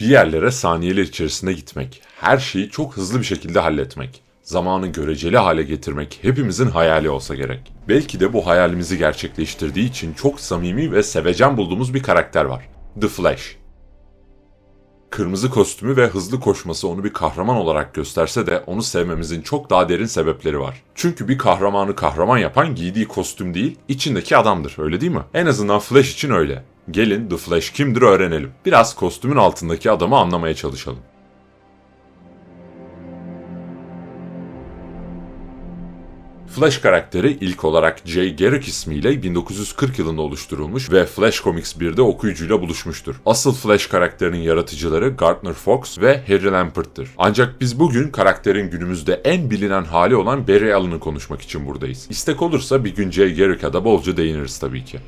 Bir yerlere saniyeler içerisinde gitmek, her şeyi çok hızlı bir şekilde halletmek, zamanı göreceli hale getirmek hepimizin hayali olsa gerek. Belki de bu hayalimizi gerçekleştirdiği için çok samimi ve sevecen bulduğumuz bir karakter var. The Flash. Kırmızı kostümü ve hızlı koşması onu bir kahraman olarak gösterse de onu sevmemizin çok daha derin sebepleri var. Çünkü bir kahramanı kahraman yapan giydiği kostüm değil, içindeki adamdır, öyle değil mi? En azından Flash için öyle. Gelin The Flash kimdir öğrenelim. Biraz kostümün altındaki adamı anlamaya çalışalım. Flash karakteri ilk olarak Jay Garrick ismiyle 1940 yılında oluşturulmuş ve Flash Comics 1'de okuyucuyla buluşmuştur. Asıl Flash karakterinin yaratıcıları Gardner Fox ve Harry Lampert'tır. Ancak biz bugün karakterin günümüzde en bilinen hali olan Barry Allen'ı konuşmak için buradayız. İstek olursa bir gün Jay Garrick'a da bolca değiniriz tabii ki.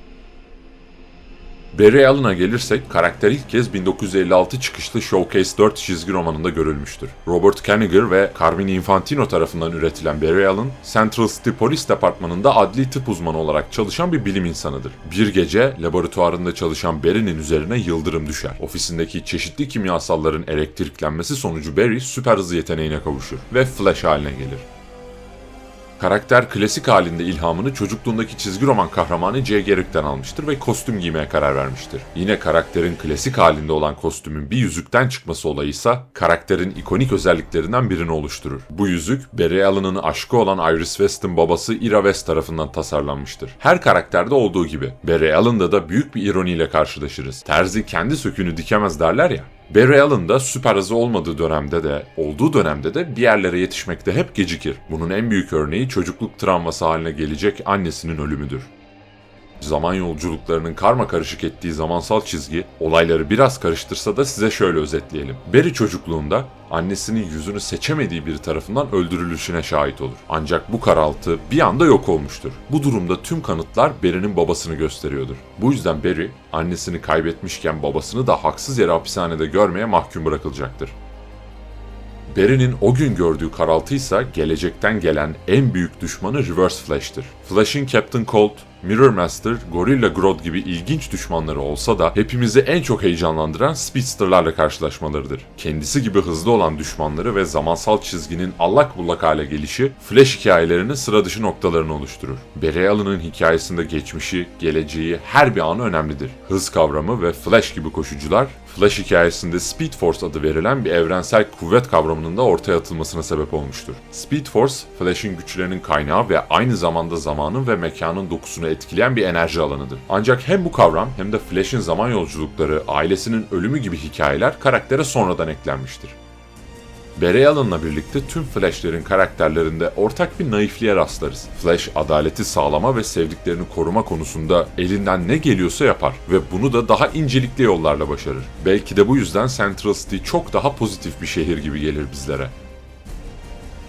Barry Allen'a gelirsek karakter ilk kez 1956 çıkışlı Showcase 4 çizgi romanında görülmüştür. Robert Kanigher ve Carmine Infantino tarafından üretilen Barry Allen, Central City Police Departmanı'nda adli tıp uzmanı olarak çalışan bir bilim insanıdır. Bir gece laboratuvarında çalışan Barry'nin üzerine yıldırım düşer. Ofisindeki çeşitli kimyasalların elektriklenmesi sonucu Barry süper hızı yeteneğine kavuşur ve Flash haline gelir. Karakter klasik halinde ilhamını çocukluğundaki çizgi roman kahramanı Jay Garrick'ten almıştır ve kostüm giymeye karar vermiştir. Yine karakterin klasik halinde olan kostümün bir yüzükten çıkması olayı ise karakterin ikonik özelliklerinden birini oluşturur. Bu yüzük Barry Allen'ın aşkı olan Iris West'in babası Ira West tarafından tasarlanmıştır. Her karakterde olduğu gibi Barry Allen'da da büyük bir ironiyle karşılaşırız. Terzi kendi sökünü dikemez derler ya. Barry Allen da süper hızı olmadığı dönemde de, olduğu dönemde de bir yerlere yetişmekte hep gecikir. Bunun en büyük örneği çocukluk travması haline gelecek annesinin ölümüdür. Zaman yolculuklarının karma karışık ettiği zamansal çizgi olayları biraz karıştırsa da size şöyle özetleyelim. Barry çocukluğunda annesinin yüzünü seçemediği biri tarafından öldürülüşüne şahit olur. Ancak bu karaltı bir anda yok olmuştur. Bu durumda tüm kanıtlar Barry'nin babasını gösteriyordur. Bu yüzden Barry annesini kaybetmişken babasını da haksız yere hapishanede görmeye mahkum bırakılacaktır. Barry'nin o gün gördüğü karaltı ise gelecekten gelen en büyük düşmanı Reverse Flash'tır. Flash'in Captain Cold, Mirror Master, Gorilla Grodd gibi ilginç düşmanları olsa da hepimizi en çok heyecanlandıran Speedster'larla karşılaşmalarıdır. Kendisi gibi hızlı olan düşmanları ve zamansal çizginin allak bullak hale gelişi Flash hikayelerinin sıra dışı noktalarını oluşturur. Barry Allen'ın hikayesinde geçmişi, geleceği, her bir anı önemlidir. Hız kavramı ve Flash gibi koşucular Flash hikayesinde Speed Force adı verilen bir evrensel kuvvet kavramının da ortaya atılmasına sebep olmuştur. Speed Force, Flash'in güçlerinin kaynağı ve aynı zamanda zamanın ve mekanın dokusunu etkileyen bir enerji alanıdır. Ancak hem bu kavram hem de Flash'in zaman yolculukları, ailesinin ölümü gibi hikayeler karaktere sonradan eklenmiştir. Barry Allen'la birlikte tüm Flash'lerin karakterlerinde ortak bir naifliğe rastlarız. Flash adaleti sağlama ve sevdiklerini koruma konusunda elinden ne geliyorsa yapar ve bunu da daha incelikli yollarla başarır. Belki de bu yüzden Central City çok daha pozitif bir şehir gibi gelir bizlere.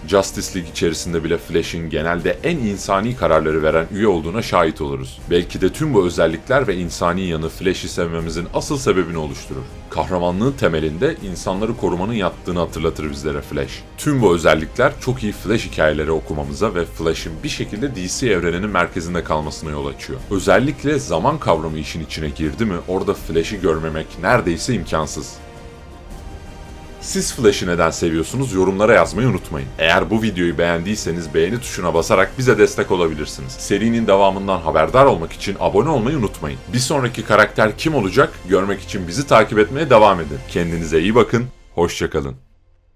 Justice League içerisinde bile Flash'in genelde en insani kararları veren üye olduğuna şahit oluruz. Belki de tüm bu özellikler ve insani yanı Flash'i sevmemizin asıl sebebini oluşturur. Kahramanlığın temelinde insanları korumanın yattığını hatırlatır bizlere Flash. Tüm bu özellikler çok iyi Flash hikayeleri okumamıza ve Flash'in bir şekilde DC evreninin merkezinde kalmasına yol açıyor. Özellikle zaman kavramı işin içine girdi mi orada Flash'i görmemek neredeyse imkansız. Siz Flash'ı neden seviyorsunuz yorumlara yazmayı unutmayın. Eğer bu videoyu beğendiyseniz beğeni tuşuna basarak bize destek olabilirsiniz. Serinin devamından haberdar olmak için abone olmayı unutmayın. Bir sonraki karakter kim olacak görmek için bizi takip etmeye devam edin. Kendinize iyi bakın, hoşçakalın.